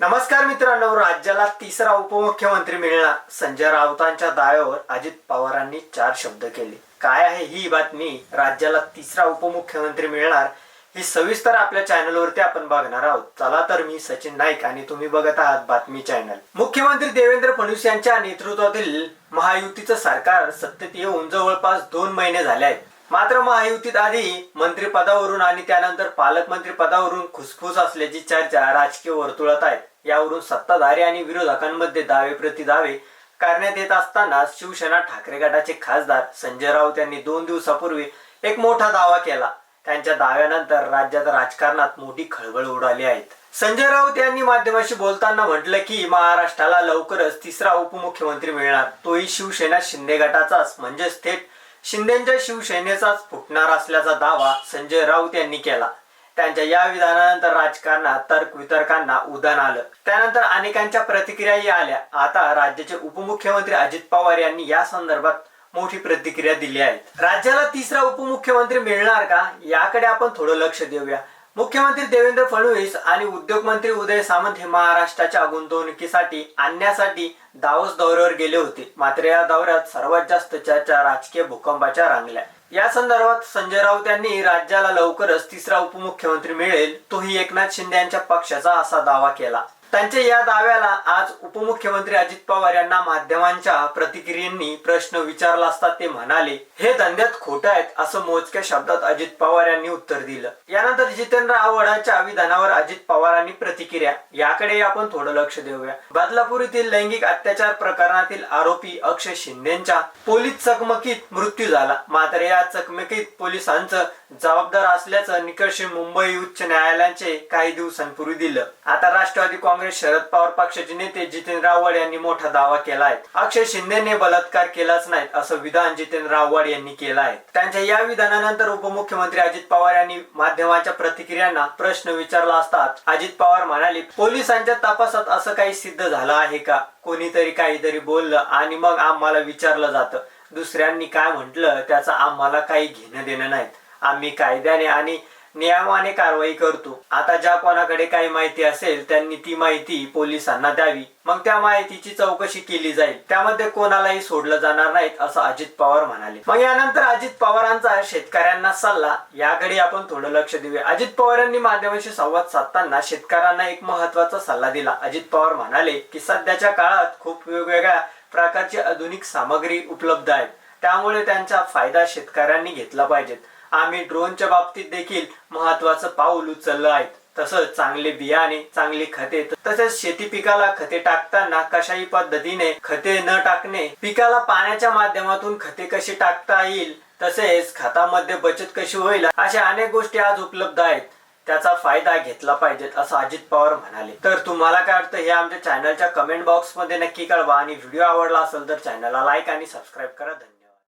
नमस्कार मित्रांनो राज्याला तिसरा उपमुख्यमंत्री मिळणार. संजय राऊतांच्या दाव्यावर अजित पवारांनी चार शब्द केले. काय आहे ही बातमी? राज्याला तिसरा उपमुख्यमंत्री मिळणार ही सविस्तर आपल्या चॅनलवरती आपण बघणार आहोत. चला तर मी सचिन नाईक आणि तुम्ही बघत आहात बातमी चॅनल. मुख्यमंत्री देवेंद्र फडणवीस यांच्या नेतृत्वातील महायुतीचं सरकार सत्तेत येऊन जवळपास दोन महिने झाले आहेत. मात्र महायुतीत आधी मंत्रिपदावरून आणि त्यानंतर पालकमंत्री पदावरून खुसफुस असल्याची चर्चा राजकीय वर्तुळात आहेत यावरून सत्ताधारी आणि विरोधकांमध्ये दावे प्रति दावे करण्यात येत असताना शिवसेना ठाकरे गटाचे खासदार संजय राऊत यांनी दोन दिवसापूर्वी एक मोठा दावा केला. त्यांच्या दाव्यानंतर राज्यात राजकारणात मोठी खळबळ उडाली आहेत संजय राऊत यांनी माध्यमाशी बोलताना म्हटलं की महाराष्ट्राला लवकरच तिसरा उपमुख्यमंत्री मिळणार. तोही शिवसेना शिंदे गटाचाच म्हणजेच थेट शिंदेच्या शिवसेनेचाच फुटणार असल्याचा दावा संजय राऊत यांनी केला. त्यांच्या या विधानानंतर राजकारणात तर्क वितर्कांना उदान आलं. त्यानंतर अनेकांच्या प्रतिक्रियाही आल्या. आता राज्याचे उपमुख्यमंत्री अजित पवार यांनी या संदर्भात मोठी प्रतिक्रिया दिली आहे. राज्याला तिसरा उपमुख्यमंत्री मिळणार का? याकडे आपण थोडं लक्ष देऊया. मुख्यमंत्री देवेंद्र फडणवीस आणि उद्योग मंत्री उदय सामंत हे महाराष्ट्राच्या गुंतवणुकीसाठी आणण्यासाठी दावोस दौऱ्यावर गेले होते. मात्र या दौऱ्यात सर्वात जास्त चर्चा राजकीय भूकंपाच्या रांगल्या. या संदर्भात संजय राऊत यांनी राज्याला लवकरच तिसरा उपमुख्यमंत्री मिळेल तोही एकनाथ शिंदे यांच्या पक्षाचा असा दावा केला. त्यांच्या या दाव्याला आज उपमुख्यमंत्री अजित पवार यांना माध्यमांच्या प्रतिक्रियांनी प्रश्न विचारला असता ते म्हणाले हे धंद्यात खोट आहेत असं मोजक्या शब्दात अजित पवार यांनी उत्तर दिलं. यानंतर जितेंद्र आव्हाडांच्या विधानावर अजित पवारांनी प्रतिक्रिया याकडे आपण थोडं लक्ष देऊया. बदलापूर येथील लैंगिक अत्याचार प्रकरणातील आरोपी अक्षय शिंदेच्या पोलीस चकमकीत मृत्यू झाला. मात्र या चकमकीत पोलिसांचं जबाबदार असल्याचं निकष मुंबई उच्च न्यायालयाचे काही दिवसांपूर्वी दिलं. आता राष्ट्रवादी काँग्रेस काँग्रेस शरद पवार पक्षाचे नेते जितेंद्र रावळ यांनी मोठा दावा केला आहे अक्षय शिंदेने बलात्कार केलाच नाही असं विधान जितेंद्र रावळ यांनी केलं आहे त्यांच्या या विधानानंतर उपमुख्यमंत्री अजित पवार यांनी माध्यमाच्या प्रतिक्रियांना प्रश्न विचारला असतात अजित पवार म्हणाले पोलिसांच्या तपासात असं काही सिद्ध झालं आहे का? कोणीतरी काहीतरी बोललं आणि मग आम्हाला विचारलं जातं. दुसऱ्यांनी काय म्हटलं त्याचं आम्हाला काही घेणं देणं नाही आम्ही कायद्याने आणि नियमाने कारवाई करतो. आता ज्या कोणाकडे काही माहिती असेल त्यांनी ती माहिती पोलिसांना द्यावी. मग त्या माहितीची चौकशी केली जाईल. त्यामध्ये कोणालाही सोडलं जाणार नाहीत असं अजित पवार म्हणाले. मग यानंतर अजित पवारांचा शेतकऱ्यांना सल्ला. याकडे आपण थोडं लक्ष देऊया. अजित पवार यांनी माध्यमांशी संवाद साधताना शेतकऱ्यांना एक महत्त्वाचा सल्ला दिला. अजित पवार म्हणाले की सध्याच्या काळात खूप वेगवेगळ्या प्रकारची आधुनिक सामग्री उपलब्ध आहेत. त्यामुळे त्यांचा फायदा शेतकऱ्यांनी घेतला पाहिजेत. आम्ही ड्रोनच्या बाबतीत देखील महत्वाचं पाऊल उचललं आहे. तसंच चांगले बियाणे चांगली खते तसेच शेती पिकाला खते टाकताना कशाही पद्धतीने खते न टाकणे पिकाला पाण्याच्या माध्यमातून खते कशी टाकता येईल तसेच खतामध्ये बचत कशी होईल अशा अनेक गोष्टी आज उपलब्ध आहेत. त्याचा फायदा घेतला पाहिजे असं अजित पवार म्हणाले. तर तुम्हाला काय वाटतं हे आमच्या चॅनलच्या कमेंट बॉक्समध्ये नक्की कळवा आणि व्हिडिओ आवडला असेल तर चॅनलला लाईक आणि सबस्क्राईब करा. धन्यवाद.